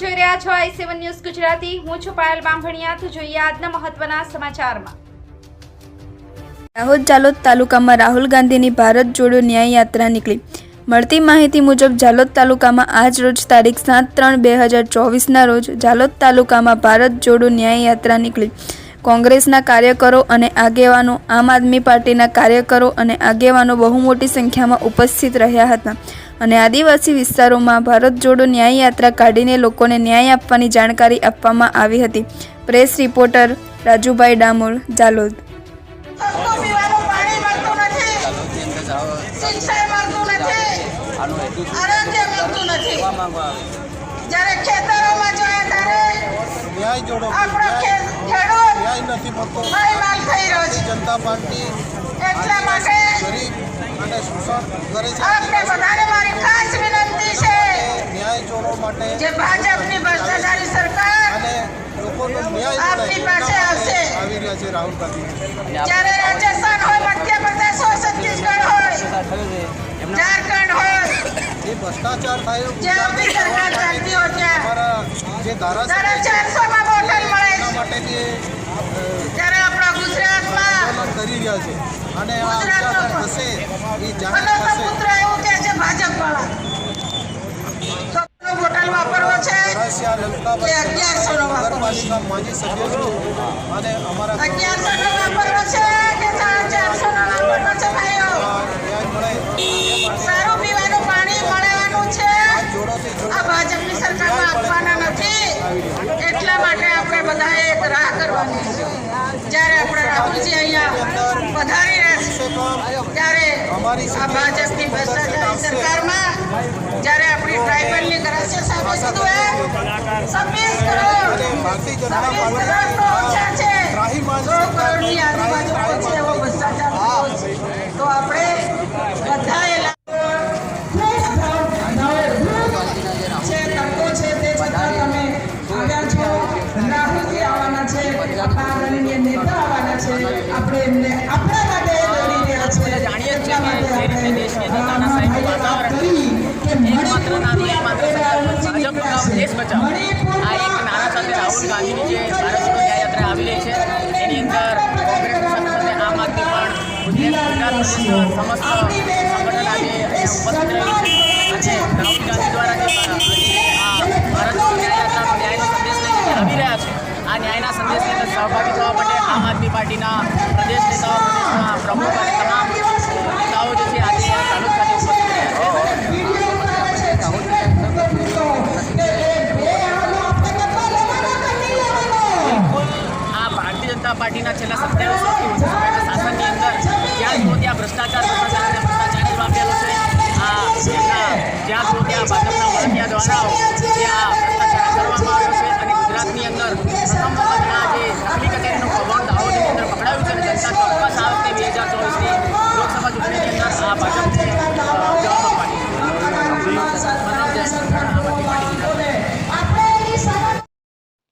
જોઈ રહ્યા છો આઈ સેવન ન્યૂઝ ગુજરાતી. હું છું પાયલ બામભણિયા તો જોઈએ આજના મહત્વના સમાચારમાં. દાહોદ જાલોદ તાલુકામાં રાહુલ ગાંધીની ભારત જોડો ન્યાય નીકળી. મળતી માહિતી મુજબ, જાલોદ તાલુકામાં આજ રોજ તારીખ સાત ત્રણ બે હજાર ચોવીસના રોજ જાલોદ તાલુકામાં ભારત જોડો ન્યાય યાત્રા નીકળી. કોંગ્રેસના કાર્યકરો અને આગેવાનો, આમ આદમી પાર્ટીના કાર્યકરો અને આગેવાનો બહુ મોટી સંખ્યામાં ઉપસ્થિત રહ્યા હતા. અને આદિવાસી વિસ્તારોમાં ભારત જોડો ન્યાય યાત્રા કાઢીને લોકોને ન્યાય આપવાની જાણકારી આપવામાં આવી હતી. Press reporter Rajubhai Damor Jhalod. ન્યાય જોડો ન્યાય નથી મળતો. જનતા પાર્ટી એટલા માટે આપને બધાને મારી ખાસ વિનંતી છે ન્યાય જોડો માટે જે ભાજપની ભ્રષ્ટાચારી સરકાર અને લોકોનો ન્યાય આપની પાસે આવશે. આવી રહ્યા છે રાહુલ ગાંધી જ્યારે રાજસ્થાન હોય મધ્યપ્રદેશ હોય છત્તીસગઢ હોય ઝારખંડ હોય જે ભ્રષ્ટાચાર થાય જે સરકાર ચાલતી હોય ત્યાં જે બોટલ મળે છે માટે કરી રહ્યા છે. અને આ ઉજાગર થશે એ જાહેર થશે. પુત્ર એવું કે છે ભાજપ વાળા બોટલ વાપરવો છે રશિયા અગિયારસો નો વાપરવો છે. માજી સભ્ય છું. અને અમારા અગિયારસો નો વાપરવો છે કે ચારસો નો વાપરવો છે ભાઈઓ? ન્યાય મળે એ માટે સારું પીવાનું પાણી મળવાનું છે. આ ભાજપની સરકારમાં આપવાના નથી. એટલા માટે આપણે બધાએ રાહ કરવાની છે. જ્યારે આપણે રાહુલજી અહીંયા પધારી રહ્યા છે ત્યારે આ ભાજપની ભ્રષ્ટાચારી સરકારમાં જ્યારે આપણી ટ્રાઇબલની ગ્રાસ્ય સામે કીધું એ છવ્વીસ કરોડ છવ્વીસ પાર્ટી ઓછા છે સો કરોડની આજુબાજુ પહોંચે. આદરણીય નેતા આવવાના છે. આપણે એમને આપણા માટે દોડી રહ્યા છે. એટલા માટે આપણે વાત કરી કે. મણિપુરમાં આ ન્યાયના સંદેશની અંદર સહભાગી થવા માટે આમ આદમી પાર્ટીના પ્રદેશ નેતાઓ, પ્રદેશના પ્રમુખ અને તમામ નેતાઓ જે છે, આજે તાલુક ખાતે ઉપસ્થિત છે. આ ભારતીય જનતા પાર્ટીના છેલ્લા સત્યાવીસ વર્ષથી શાસનની અંદર જ્યાં ત્યાં ભ્રષ્ટાચાર